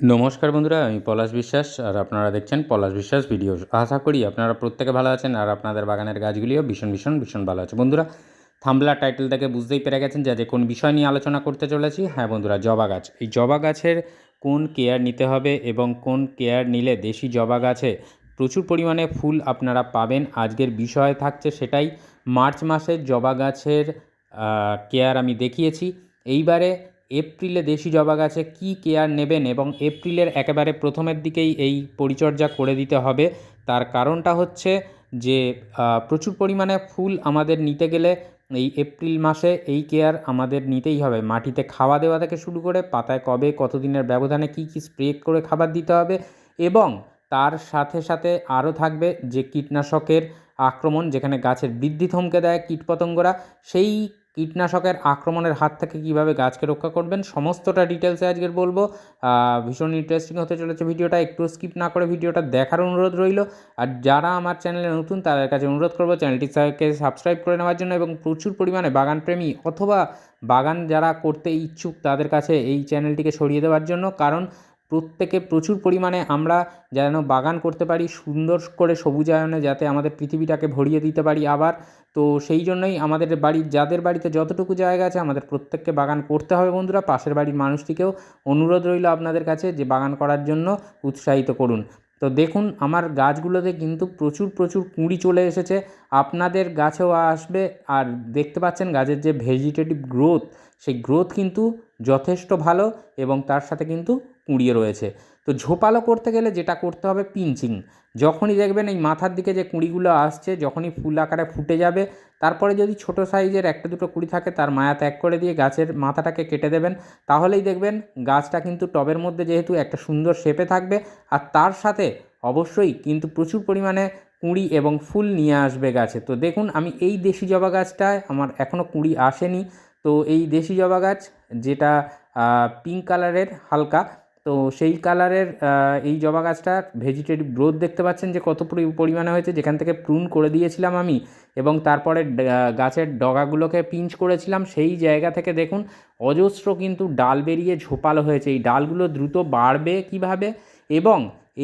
নমস্কার বন্ধুরা, আমি পলাশ বিশ্বাস আর আপনারা দেখছেন পলাশ বিশ্বাস ভিডিও আশা করি আপনারা প্রত্যেকে ভালো আছেন আর আপনাদের বাগানের গাছগুলিও ভীষণ ভীষণ ভীষণ ভালো আছে। বন্ধুরা, থাম্বলা টাইটেল থেকে বুঝতেই পেরে গেছেন যে কোন বিষয় নিয়ে আলোচনা করতে চলেছি। হ্যাঁ বন্ধুরা, জবা গাছ। এই জবা গাছের কোন কেয়ার নিতে হবে এবং কোন কেয়ার নিলে দেশি জবা গাছে প্রচুর পরিমাণে ফুল আপনারা পাবেন? আজকের বিষয় থাকছে সেটাই। মার্চ মাসের জবা গাছের কেয়ার আমি দেখিয়েছি। এইবারে এপ্রিলে দেশি জবা গাছে কী কেয়ার নেবেন এবং এপ্রিলের একেবারে প্রথমের দিকেই এই পরিচর্যা করে দিতে হবে। তার কারণটা হচ্ছে যে প্রচুর পরিমাণে ফুল আমাদের নিতে গেলে এই এপ্রিল মাসে এই কেয়ার আমাদের নিতেই হবে। মাটিতে খাওয়া দেওয়া থেকে শুরু করে পাতায় কবে কতদিনের ব্যবধানে কী কী স্প্রে করে খাবার দিতে হবে এবং তার সাথে সাথে আরও থাকবে যে কীটনাশকের আক্রমণ যেখানে গাছের বৃদ্ধি থমকে দেয় কীটপতঙ্গরা, সেই কীটনাশকের আক্রমণের হাত থেকে কীভাবে গাছকে রক্ষা করবেন, সমস্তটা ডিটেলসে আজকের বলব। ভীষণ ইন্টারেস্টিং হতে চলেছে ভিডিওটা, একটু স্কিপ না করে ভিডিওটা দেখার অনুরোধ রইল। আর যারা আমার চ্যানেলে নতুন, তাদের কাছে অনুরোধ করব চ্যানেলটিকে সাবস্ক্রাইব করে নেওয়ার জন্য এবং প্রচুর পরিমাণে বাগান প্রেমী অথবা বাগান যারা করতে ইচ্ছুক, তাদের কাছে এই চ্যানেলটিকে সরিয়ে দেওয়ার জন্য। কারণ প্রত্যেকে প্রচুর পরিমাণে আমরা যেন বাগান করতে পারি, সুন্দর করে সবুজায়নে যাতে আমাদের পৃথিবীটাকে ভরিয়ে দিতে পারি আবার। তো সেই জন্যই আমাদের বাড়ির, যাদের বাড়িতে যতটুকু জায়গা আছে আমাদের প্রত্যেককে বাগান করতে হবে বন্ধুরা। পাশের বাড়ির মানুষটিকেও অনুরোধ রইল আপনাদের কাছে যে বাগান করার জন্য উৎসাহিত করুন। তো দেখুন, আমার গাছগুলোতে কিন্তু প্রচুর প্রচুর কুঁড়ি চলে এসেছে। আপনাদের গাছেও আসবে। আর দেখতে পাচ্ছেন গাছের যে ভেজিটেটিভ গ্রোথ সেই গ্রোথ কিন্তু যথেষ্ট ভালো এবং তার সাথে কিন্তু কুঁড়িয়ে রয়েছে। তো ঝোপালো করতে গেলে যেটা করতে হবে পিঞ্চিং যখনই দেখবেন এই মাথার দিকে যে কুঁড়িগুলো আসছে, যখনই ফুল আকারে ফুটে যাবে, তারপরে যদি ছোট সাইজের একটা দুটো কুঁড়ি থাকে তার মায়া ত্যাগ করে দিয়ে গাছের মাথাটাকে কেটে দেবেন, তাহলেই দেখবেন গাছটা কিন্তু টবের মধ্যে যেহেতু একটা সুন্দর শেপে থাকবে, আর তার সাথে অবশ্যই কিন্তু প্রচুর পরিমাণে কুঁড়ি এবং ফুল নিয়ে আসবে গাছে। তো দেখুন, আমি এই দেশি জবা গাছটায় আমার এখনও কুঁড়ি আসেনি। তো এই দেশি জবা গাছ যেটা পিঙ্ক কালারের হালকা তো সেই কালারের এই জবা গাছটার ভেজিটেটিভ গ্রোথ দেখতে পাচ্ছেন যে কত পরি- পরিমাণে হয়েছে। যেখান থেকে প্রুন করে দিয়েছিলাম আমি এবং তারপরে গাছের ডগাগুলোকে পিঞ্চ করেছিলাম, সেই জায়গা থেকে দেখুন অজস্র কিন্তু ডাল বেরিয়ে ঝোপালো হয়েছে। এই ডালগুলো দ্রুত বাড়বে কীভাবে এবং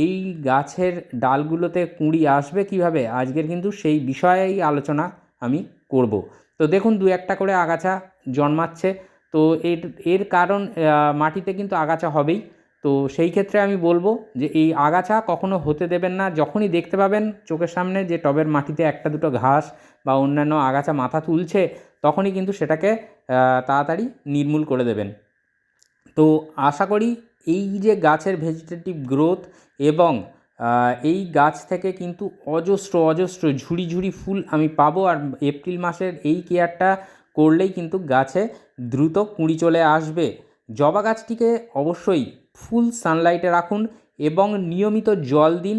এই গাছের ডালগুলোতে কুঁড়ি আসবে কীভাবে আজকের কিন্তু সেই বিষয়েই আলোচনা আমি করব। তো দেখুন দু একটা করে আগাছা জন্মাচ্ছে। তো এর এর কারণ মাটিতে কিন্তু আগাছা হবেই। তো সেই ক্ষেত্রে আমি বলব যে এই আগাছা কখনো হতে দেবেন না। যখনই দেখতে পাবেন চোখের সামনে যে টবের মাটিতে একটা দুটো ঘাস বা অন্যান্য আগাছা মাথা তুলছে, তখনই কিন্তু সেটাকে তাড়াতাড়ি নির্মূল করে দেবেন। তো আশা করি এই যে গাছের ভেজিটেটিভ গ্রোথ এবং এই গাছ থেকে কিন্তু অজস্র অজস্র ঝুড়ি ঝুড়ি ফুল আমি পাবো আর এপ্রিল মাসের এই কেয়ারটা করলেই কিন্তু গাছে দ্রুত কুঁড়ি চলে আসবে। জবা গাছটিকে অবশ্যই ফুল সানলাইটে রাখুন এবং নিয়মিত জল দিন।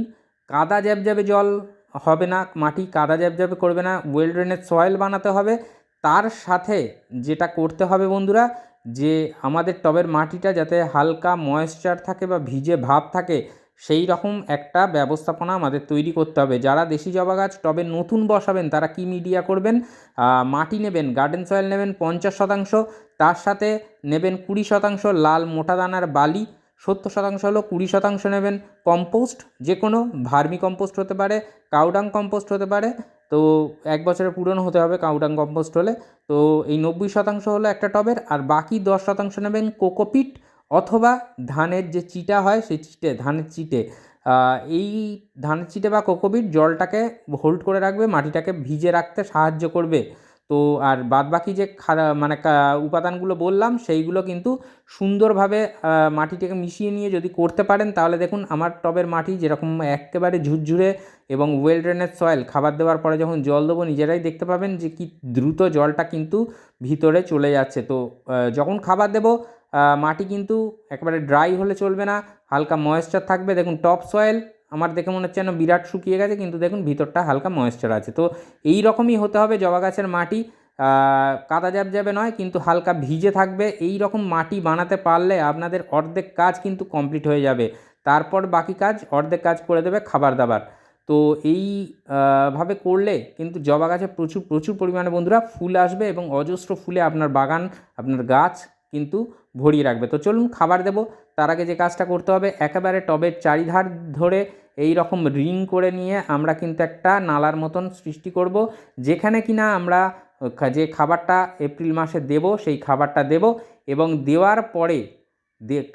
কাদা জ্যাবজ্যাবে জল হবে না, মাটি কাদা জ্যাবজ্যাবে করবে না ওয়েল ড্রেনের সয়েল বানাতে হবে। তার সাথে যেটা করতে হবে বন্ধুরা, যে আমাদের টবের মাটিটা যাতে হালকা ময়েশ্চার থাকে বা ভিজে ভাব থাকে, সেই রকম একটা ব্যবস্থাপনা আমাদের তৈরি করতে হবে। যারা দেশি জবা গাছ টবে নতুন বসাবেন, তারা কি মিডিয়া করবেন? মাটি নেবেন গার্ডেন সয়েল নেবেন পঞ্চাশ শতাংশ, তার সাথে নেবেন কুড়ি শতাংশ লাল মোটা দানার বালি সত্তর শতাংশ হলো কুড়ি শতাংশ নেবেন। কম্পোস্ট যে কোনো ভার্মি কম্পোস্ট হতে পারে কাউডাং কম্পোস্ট হতে পারে। তো এক বছরের পুরনো হতে হবে কাউডাং কম্পোস্ট হলে। তো এই নব্বই শতাংশ হলো একটা টবের, আর বাকি দশ শতাংশ নেবেন কোকোপিট অথবা ধানের যে চিটা হয়, সেই চিটে, ধানের চিটে। এই ধানের চিটে বা কোকোপিট জলটাকে হোল্ড করে রাখবে, মাটিটাকে ভিজে রাখতে সাহায্য করবে। তো আর বাদবাকি যে মানে উপাদানগুলো বললাম, সেইগুলো কিন্তু সুন্দরভাবে মাটিটাকে মিশিয়ে নিয়ে যদি করতে পারেন, তাহলে দেখুন আমার টবের মাটি যেরকম একেবারে ঝুরঝুরে এবং ওয়েল ড্রেনের সয়েল খাবার দেওয়ার পরে যখন জল দেবো, নিজেরাই দেখতে পাবেন যে কি দ্রুত জলটা কিন্তু ভিতরে চলে যাচ্ছে। তো যখন খাবার দেবো মাটি কিন্তু একেবারে ড্রাই হলে চলবে না, হালকা ময়েশ্চার থাকবে। দেখুন টপ সয়েল আমার দেখে মনে হচ্ছে যেন বিরাট শুকিয়ে গেছে, কিন্তু দেখুন ভিতরটা হালকা ময়েশ্চার আছে। তো এই রকমই হতে হবে জবা গাছের মাটি। কাদা জ্যাব যাবে নয়, কিন্তু হালকা ভিজে থাকবে। এই রকম মাটি বানাতে পারলে আপনাদের অর্ধেক কাজ কিন্তু কমপ্লিট হয়ে যাবে। তারপর বাকি কাজ, অর্ধেক কাজ করে দেবে খাবার দাবার। তো এই ভাবে করলে কিন্তু জবা গাছে প্রচুর প্রচুর পরিমাণে বন্ধুরা ফুল আসবে এবং অজস্র ফুলে আপনার বাগান, আপনার গাছ কিন্তু ভরিয়ে রাখবে। তো চলুন খাবার দেবো। তার আগে যে কাজটা করতে হবে, একেবারে টবের চারিধার ধরে এই রকম রিং করে নিয়ে আমরা কিন্তু একটা নালার মতন সৃষ্টি করব, যেখানে কিনা আমরা যে খাবারটা এপ্রিল মাসে দেব, সেই খাবারটা দেব এবং দেওয়ার পরে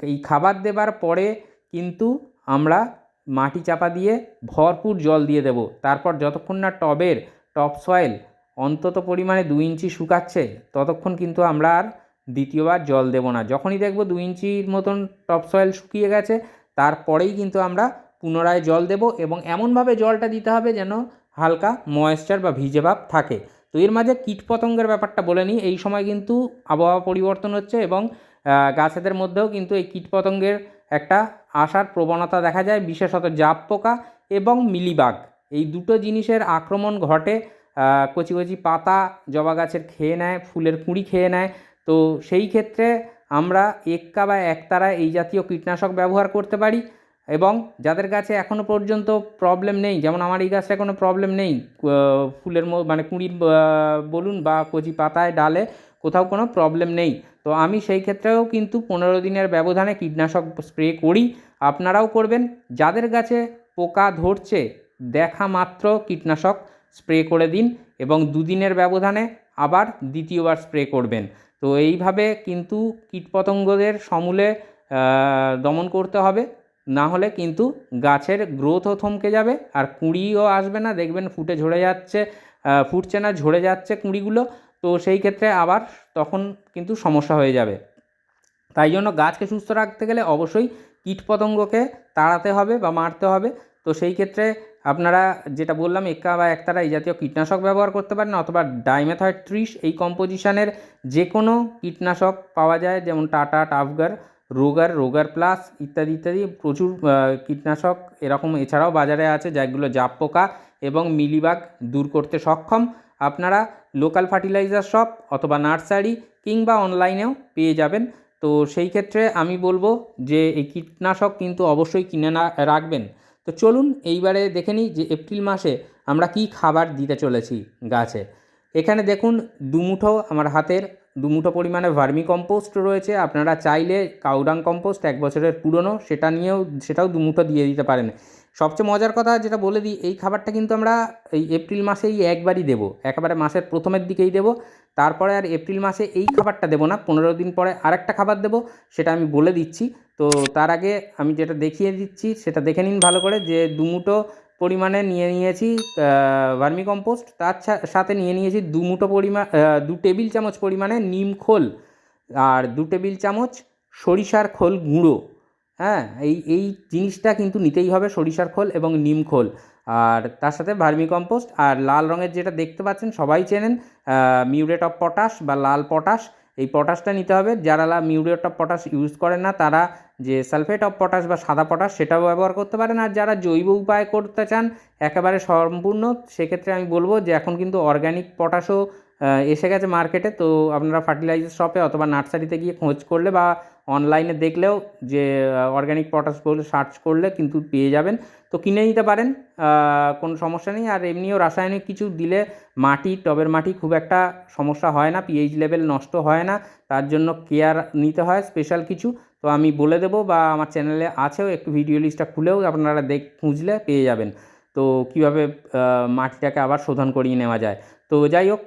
এই খাবার দেবার পরে কিন্তু আমরা মাটি চাপা দিয়ে ভরপুর জল দিয়ে দেব। তারপর যতক্ষণ না টবের, টপ সয়েল অন্তত পরিমাণে দু ইঞ্চি শুকাচ্ছে, ততক্ষণ কিন্তু আমরা আর দ্বিতীয়বার জল দেব না। যখনই দেখব দু ইঞ্চির মতন টপ সয়েল শুকিয়ে গেছে, তারপরেই কিন্তু আমরা পুনরায় জল দেব এবং এমনভাবে জলটা দিতে হবে যেন হালকা ময়েশ্চার বা ভিজে ভাব থাকে। তো এর মাঝে কীটপতঙ্গের ব্যাপারটা বলে নিই। এই সময় কিন্তু আবহাওয়া পরিবর্তন হচ্ছে এবং গাছেদের মধ্যেও কিন্তু এই কীটপতঙ্গের একটা আসার প্রবণতা দেখা যায়, বিশেষত জাপ পোকা এবং মিলিবাগ। এই দুটো জিনিসের আক্রমণ ঘটে কচি কচি পাতা, জবা গাছের খেয়ে নেয়, ফুলের কুঁড়ি খেয়ে নেয়। তো সেই ক্ষেত্রে আমরা এক্কা বা একতারা এই জাতীয় কীটনাশক ব্যবহার করতে পারি। এবং যাদের গাছে এখনও পর্যন্ত প্রবলেম নেই, যেমন আমার এই গাছটা কোনো প্রবলেম নেই ফুলের মানে কুঁড়ির বলুন বা কচি পাতায় ডালে কোথাও কোনো প্রবলেম নেই। তো আমি সেই ক্ষেত্রেও কিন্তু পনেরো দিনের ব্যবধানে কীটনাশক স্প্রে করি, আপনারাও করবেন। যাদের গাছে পোকা ধরছে, দেখা মাত্র কীটনাশক স্প্রে করে দিন এবং দুদিনের ব্যবধানে আবার দ্বিতীয়বার স্প্রে করবেন। তো এইভাবে কিন্তু কীটপতঙ্গদের সমূলে দমন করতে হবে। না হলে কিন্তু গাছের গ্রোথও থমকে যাবে আর কুঁড়িও আসবে না। দেখবেন ফুটে ঝরে যাচ্ছে ফুটছে না, ঝরে যাচ্ছে কুঁড়িগুলো। তো সেই ক্ষেত্রে আবার তখন কিন্তু সমস্যা হয়ে যাবে। তাই জন্য গাছকে সুস্থ রাখতে গেলে অবশ্যই কীটপতঙ্গকে তাড়াতে হবে বা মারতে হবে। তো সেই ক্ষেত্রে আপনারা যেটা বললাম, এক্কা বা একতারা এই জাতীয় কীটনাশক ব্যবহার করতে পারেন অথবা ডাইমেথয়েড ত্রিশ এই কম্পোজিশনের যে কোনো কীটনাশক পাওয়া যায়, যেমন Tata, Tafgor Rogor Rogor plus ইত্যাদি ইত্যাদি প্রচুর কীটনাশক এরকম এছাড়াও বাজারে আছে, যেগুলো জাপ পোকা এবং মিলিবাগ দূর করতে সক্ষম। আপনারা লোকাল ফার্টিলাইজার শপ অথবা নার্সারি কিংবা অনলাইনেও পেয়ে যাবেন। তো সেই ক্ষেত্রে আমি বলব যে এই কীটনাশক কিন্তু অবশ্যই কিনে না, রাখবেন। তো চলুন এইবারে দেখে নিই যে এপ্রিল মাসে আমরা কি খাবার দিতে চলেছি গাছে। এখানে দেখুন দুমুঠো আমার হাতের দুমুঠো পরিমাণে ভার্মি কম্পোস্ট রয়েছে। আপনারা চাইলে কাউডাং কম্পোস্ট এক বছরের পুরনো, সেটা নিয়েও, সেটাও দুমুঠো দিয়ে দিতে পারেন। সবচেয়ে মজার কথা যেটা বলে দিই, এই খাবারটা কিন্তু আমরা এই এপ্রিল মাসেই একবারই দেবো। একেবারে মাসের প্রথমের দিকেই দেবো। তারপরে আর এপ্রিল মাসে এই খাবারটা দেবো না, পনেরো দিন পরে আরেকটা খাবার দেবো, সেটা আমি বলে দিচ্ছি। তো তার আগে আমি যেটা দেখিয়ে দিচ্ছি, সেটা দেখে নিন ভালো করে, যে দুমুটো পরিমাণে নিয়ে নিয়েছি ভার্মি কম্পোস্ট। তার সাথে নিয়ে নিয়েছি দু মুঠো পরিমাণ দু টেবিল চামচ পরিমাণে নিম খোল আর দু টেবিল চামচ সরিষার খোল গুঁড়ো। হ্যাঁ এই এই জিনিসটা কিন্তু নিতেই হবে সরিষার খোল এবং নিম খোল। আর তার সাথে ভার্মি কম্পোস্ট আর লাল রঙের যেটা দেখতে পাচ্ছেন সবাই চেনেন মিউরেট অফ পটাশ বা লাল পটাশ। এই পটাশটা নিতে হবে। যারা মিউরেট অফ পটাশ ইউজ করেন না, তারা যে সালফেট অফ পটাশ বা সাদা পটাশ সেটাও ব্যবহার করতে পারেন। আর যারা জৈব উপায় করতে চান, একেবারে সম্পূর্ণ, সেক্ষেত্রে আমি বলব যে এখন কিন্তু অর্গ্যানিক পটাশও এসে গেছে মার্কেটে। তো আপনারা ফার্টিলাইজার শপে অথবা নার্সারিতে গিয়ে খোঁজ করলে বা অনলাইনে দেখলেও যে অর্গ্যানিক পটাশ বলে সার্চ করলে কিন্তু পেয়ে যাবেন। তো কিনে নিতে পারেন কোনো সমস্যা নেই। আর এমনিও রাসায়নিক কিছু দিলে মাটি, টবের মাটি খুব একটা সমস্যা হয় না পিএইচ লেভেল নষ্ট হয় না, তার জন্য কেয়ার নিতে হয় স্পেশাল কিছু। তো আমি বলে দেবো বা আমার চ্যানেলে আছেও, একটু ভিডিও লিস্টটা খুলেও আপনারা দেখ, খুঁজলে পেয়ে যাবেন। তো কীভাবে মাটিটাকে আবার শোধন করিয়ে নেওয়া যায়? তো যাই হোক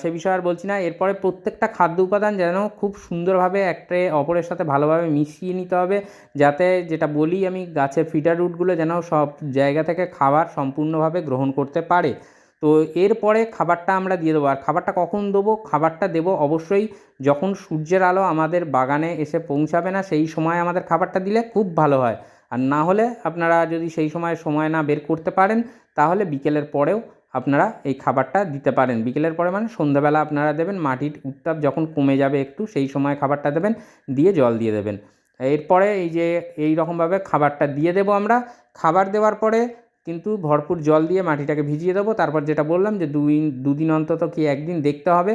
সে বিষয়ে আর বলছি না। এরপরে প্রত্যেকটা খাদ্য উপাদান যেন খুব সুন্দরভাবে একটা অপরের সাথে ভালোভাবে মিশিয়ে নিতে হবে, যাতে যেটা বলি আমি, গাছের ফিডার রুটগুলো যেন সব জায়গা থেকে খাবার সম্পূর্ণভাবে গ্রহণ করতে পারে। তো এরপরে খাবারটা আমরা দিয়ে দেবো। আর খাবারটা কখন দেবো? খাবারটা দেবো অবশ্যই যখন সূর্যের আলো আমাদের বাগানে এসে পৌঁছাবে না, সেই সময় আমাদের খাবারটা দিলে খুব ভালো হয়। আর না হলে আপনারা যদি সেই সময় সময় না বের করতে পারেন, তাহলে বিকেলের পরেও আপনারা এই খাবারটা দিতে পারেন। বিকেলের পরে মানে সন্ধ্যাবেলা আপনারা দেবেন, মাটির উত্তাপ যখন কমে যাবে একটু, সেই সময় খাবারটা দেবেন, দিয়ে জল দিয়ে দেবেন। এরপরে এই যে এই রকমভাবে খাবারটা দিয়ে দেবো আমরা। খাবার দেওয়ার পরে কিন্তু ভরপুর জল দিয়ে মাটিটাকে ভিজিয়ে দেবো। তারপর যেটা বললাম যে দুই দুদিন অন্তত কি একদিন দেখতে হবে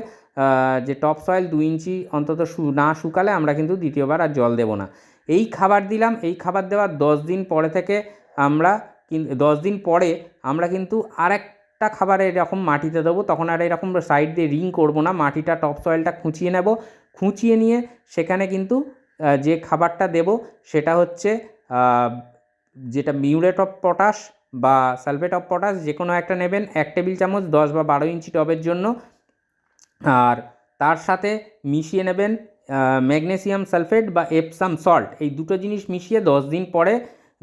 যে টপ সয়েল দু ইঞ্চি অন্তত না শুকালে আমরা কিন্তু দ্বিতীয়বার আর জল দেবো না। এই খাবার দিলাম, এই খাবার দেওয়ার দশ দিন পরে থেকে আমরা দশ দিন পরে আমরা কিন্তু আর একটা খাবার এরকম মাটিতে দেবো, তখন আর এরকম সাইড দিয়ে রিং করব না, মাটিটা টপ সয়েলটা খুঁচিয়ে নেব। খুঁচিয়ে নিয়ে সেখানে কিন্তু যে খাবারটা দেব সেটা হচ্ছে যেটা মিউরেট অফ পটাশ বা সালফেট অফ পটাশ যে কোনো একটা নেবেন, এক টেবিল চামচ দশ বা বারো ইঞ্চি টবের জন্য। আর তার সাথে মিশিয়ে নেবেন ম্যাগনেসিয়াম সালফেট বা এপসাম সল্ট এই দুটো জিনিস মিশিয়ে দশ দিন পরে,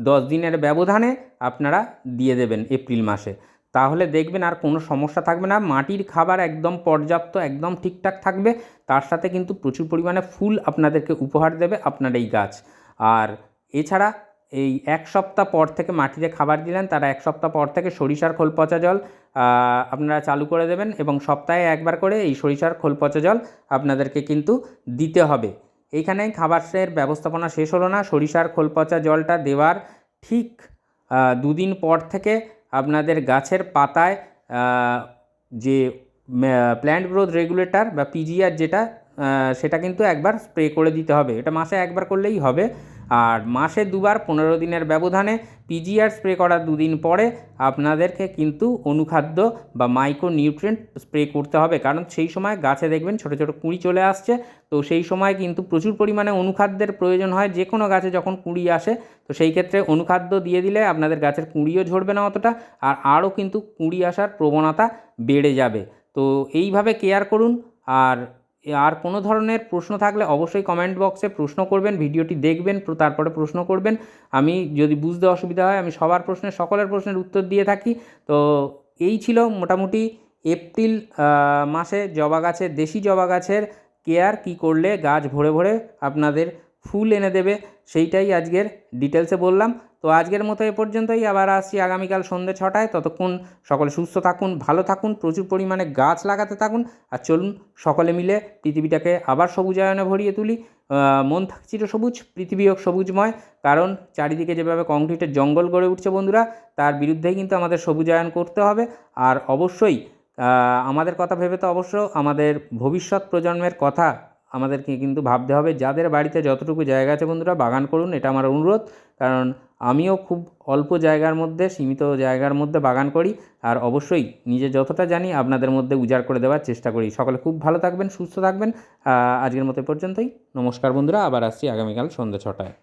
দশ দিনের ব্যবধানে আপনারা দিয়ে দেবেন এপ্রিল মাসে। তাহলে দেখবেন আর কোনো সমস্যা থাকবে না। মাটির খাবার একদম পর্যাপ্ত, একদম ঠিকঠাক থাকবে। তার সাথে কিন্তু প্রচুর পরিমাণে ফুল আপনাদেরকে উপহার দেবে আপনার এই গাছ। আর এছাড়া এই এক সপ্তাহ পর থেকে মাটিতে খাবার দিলেন, তারা এক সপ্তাহ পর থেকে সরিষার খোল পচা জল আপনারা চালু করে দেবেন এবং সপ্তাহে একবার করে এই সরিষার খোল পচা জল আপনাদেরকে কিন্তু দিতে হবে। এইখানে খাবারের ব্যবস্থাপনা শেষ হলো না। সরিষার খোল পচা জলটা দেওয়ার ঠিক দুদিন পর থেকে আপনাদের গাছের পাতায় যে প্ল্যান্ট গ্রোথ রেগুলেটর বা পিজিআর যেটা সেটা কিন্তু একবার স্প্রে করে দিতে হবে। এটা মাসে একবার করলেই হবে। আর মাসে দুবার পনেরো দিনের ব্যবধানে পিজিআর স্প্রে করার দুদিন পরে আপনাদেরকে কিন্তু অনুখাদ্য বা মাইক্রো নিউট্রিয়েন্ট স্প্রে করতে হবে। কারণ সেই সময় গাছে দেখবেন ছোটো ছোটো কুঁড়ি চলে আসছে। তো সেই সময় কিন্তু প্রচুর পরিমাণে অনুখাদ্যের প্রয়োজন হয়। যে কোনো গাছে যখন কুঁড়ি আসে, তো সেই ক্ষেত্রে অনুখাদ্য দিয়ে দিলে আপনাদের গাছের কুঁড়িও ঝরবে না অতটা আর আরও কিন্তু কুঁড়ি আসার প্রবণতা বেড়ে যাবে। তো এইভাবে কেয়ার করুন। আর আর কোনো ধরনের প্রশ্ন থাকলে অবশ্যই কমেন্ট বক্সে প্রশ্ন করবেন, ভিডিওটি দেখবেন তারপরে প্রশ্ন করবেন। আমি যদি বুঝতে অসুবিধা হয়, আমি সবার প্রশ্নের, সকলের প্রশ্নের উত্তর দিয়ে থাকি। তো এই ছিল মোটামুটি এপ্রিল মাসে জবা গাছের, দেশি জবা গাছের কেয়ার কি করলে গাছ ভরে ভরে আপনাদের ফুল এনে দেবে, সেইটাই আজকের ডিটেলসে বললাম। তো আজকের মতো এ পর্যন্তই, আবার আসছি আগামীকাল সন্ধ্যে ছটায়। ততক্ষণ সকলে সুস্থ থাকুন, ভালো থাকুন, প্রচুর পরিমাণে গাছ লাগাতে থাকুন। আর চলুন সকলে মিলে পৃথিবীটাকে আবার সবুজায়নে ভরিয়ে তুলি। মন থাকছিল সবুজ, পৃথিবী হোক সবুজময়। কারণ চারিদিকে যেভাবে কংক্রিটের জঙ্গল গড়ে উঠছে বন্ধুরা, তার বিরুদ্ধেই কিন্তু আমাদের সবুজায়ন করতে হবে। আর অবশ্যই আমাদের কথা ভেবে তো অবশ্য আমাদের ভবিষ্যৎ প্রজন্মের কথা আমাদেরকে কিন্তু ভাবতে হবে যাদের বাড়িতে যতটুকু জায়গা আছে বন্ধুরা, বাগান করুন, এটা আমার অনুরোধ। কারণ আমিও খুব অল্প জায়গার মধ্যে, সীমিত জায়গার মধ্যে বাগান করি। আর অবশ্যই নিজে যতটা জানি আপনাদের মধ্যে উজাড় করে দেওয়ার চেষ্টা করি। সকলে খুব ভালো থাকবেন, সুস্থ থাকবেন। আজকের মতো পর্যন্তই। নমস্কার বন্ধুরা, আবার আসছি আগামীকাল সন্ধ্যা ছটায়।